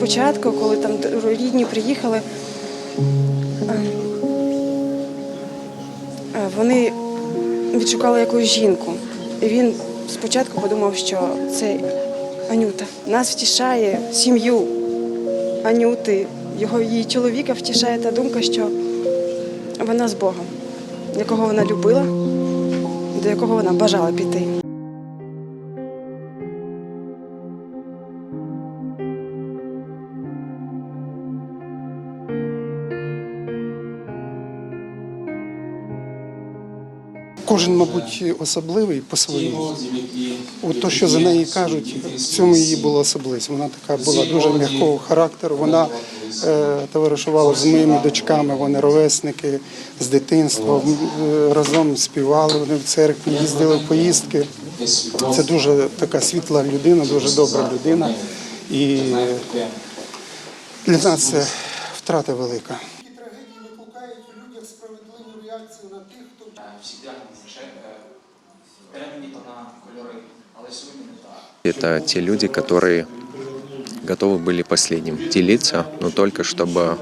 спочатку, коли там рідні приїхали, вони відшукали якусь жінку. І він спочатку подумав, що це Анюта. Нас втішає сім'ю Анюти, його її чоловіка втішає та думка, що вона з Богом, якого вона любила, до якого вона бажала піти. Кожен, мабуть, особливий по-своєму. От то, що за неї кажуть, в цьому її було особливість. Вона така була дуже м'якого характеру. Вона е, товаришувала з моїми дочками, вони ровесники з дитинства. Е, Разом співали вони в церкві, їздили в поїздки. Це дуже така світла людина, дуже добра людина. І для нас це втрата велика. реакцію на тих, хто всегда перемінні на кольори, але сьогодні не так. Это те люди, которые готовы были последним делиться, но только чтобы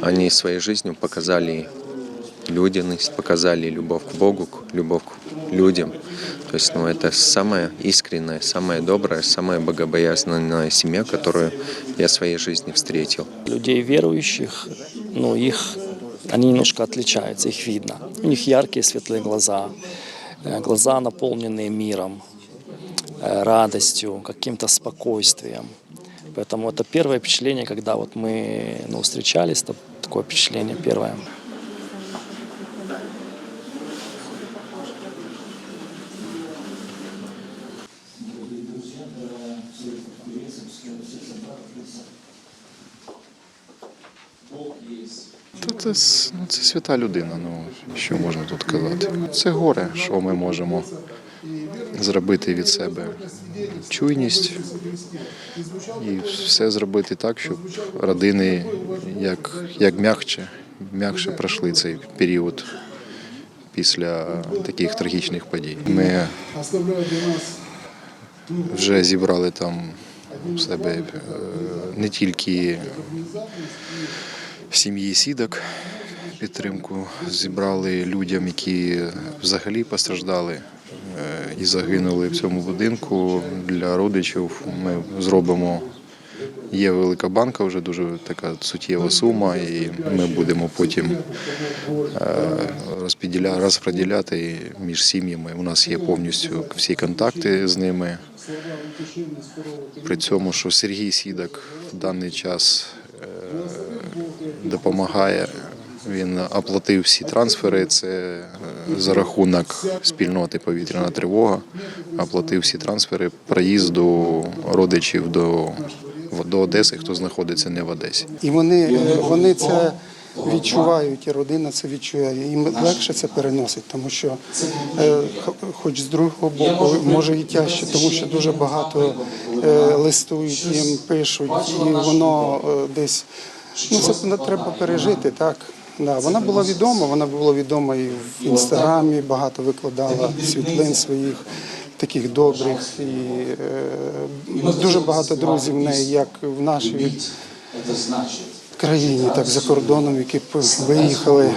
они своей жизнью показали людяность, показали любовь к Богу, к- любовь к людям. То есть, ну, это самая искренняя, самая добрая, самая богобоязненная семья, которую я в своей жизни встретил. людей верующих, ну, их, они немножко отличаются, их видно. У них яркие светлые глаза, э, глаза, наполненные миром, э, радостью, каким-то спокойствием. Поэтому это первое впечатление, когда вот мы ну, встречались, это такое впечатление первое. Це, ну, це свята людина, ну що можна тут казати. Це горе, що ми можемо зробити від себе чуйність і все зробити так, щоб родини як, як м'якче, м'якше пройшли цей період після таких трагічних подій. Ми вже зібрали там у себе е, не тільки сім'ї сідок підтримку зібрали людям, які взагалі постраждали е, і загинули в цьому будинку. Для родичів ми зробимо. Є велика банка, вже дуже така суттєва сума, і ми будемо потім е, розподіля- розподіляти між сім'ями. У нас є повністю всі контакти з ними. При цьому, що Сергій Сідак в даний час е, допомагає. Він оплатив всі трансфери. Це е, за рахунок спільноти повітряна тривога. Оплатив всі трансфери проїзду родичів до, до Одеси, хто знаходиться не в Одесі. І вони, вони це відчувають, і родина це відчуває. Їм легше це переносить, тому що, е, хоч з другого боку, може і тяжче, тому що дуже багато е, листують їм, пишуть, і воно десь ну це треба пережити, так. Да, вона була відома, вона була відома і в інстаграмі, багато викладала світлин своїх таких добрих. І е, дуже багато друзів в неї, як в нашій країні, так за кордоном, які виїхали.